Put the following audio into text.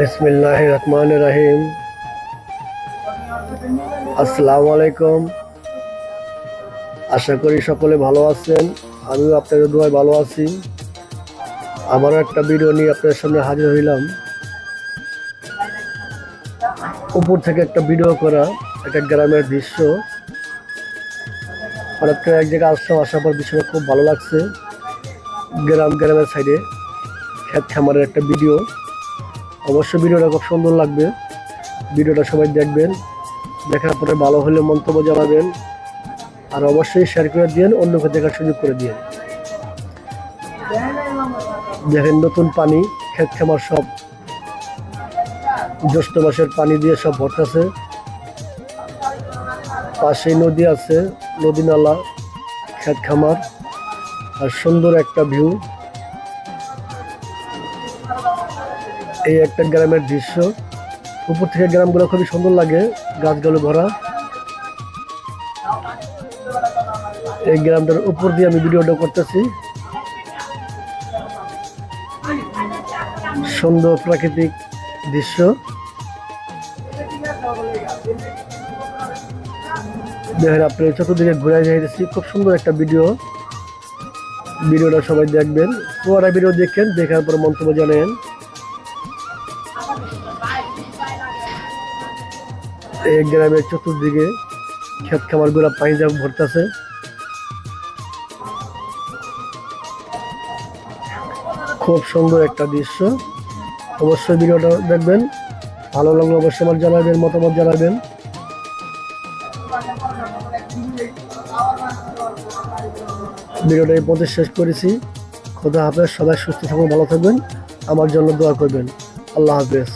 বিসমিল্লাহ রহমান রাহিম। আসসালামু আলাইকুম আশা করি সকলে ভালো আছেন। আমিও আপনাদের দোয়ায় ভালো আছি। আবারও একটা ভিডিও নিয়ে আপনাদের সামনে হাজির হইলাম। উপর থেকে একটা ভিডিও করা, একটা গ্রামের দৃশ্য। হঠাৎ করে এক জায়গায় আসলাম, আসার পর বিষয়টা খুব ভালো লাগছে। গ্রাম, গ্রামের সাইডে খেত খামারের একটা ভিডিও। অবশ্যই ভিডিওটা খুব সুন্দর লাগবে। ভিডিওটা সবাই দেখবেন। দেখার পরে ভালো হলে মন্তব্য জানাবেন। আর অবশ্যই শেয়ার করে দিন অন্যকে দেখার সুযোগ করে দিন দেখেন নতুন পানি, ক্ষেত খামার সব। জ্যৈষ্ঠ মাসের পানি দিয়ে সব ভরতেছে পাশেই নদী আছে, নদী নালা, ক্ষেত খামার। আর সুন্দর একটা ভিউ এই একটা গ্রামের দৃশ্য। উপর থেকে গ্রামগুলো খুবই সুন্দর লাগে গাছগুলো ভরা। এই গ্রামটার উপর দিয়ে আমি ভিডিওটা করতেছি। সুন্দর প্রাকৃতিক দৃশ্য। দেখেন আপনি, চতুর্দিকে ঘুরে যাইতেছি খুব সুন্দর একটা ভিডিও ভিডিওটা সবাই দেখবেন। পুরোটা ভিডিও দেখেন, দেখার পর মন্তব্য জানেন। এই গ্রামের চতুর্দিকে ক্ষেত খামারগুলা পানি যা ভরতেছে। খুব সুন্দর একটা দৃশ্য। অবশ্যই ভিডিওটা দেখবেন। ভালো লাগলে অবশ্যই আমার জানাবেন, মতামত জানাবেন। ভিডিওটা এই পথে শেষ করেছি। খোদা হাফেজ, সবাই সুস্থ থাকবেন ভালো থাকবেন। আমার জন্য দোয়া করবেন। আল্লাহ হাফেজ।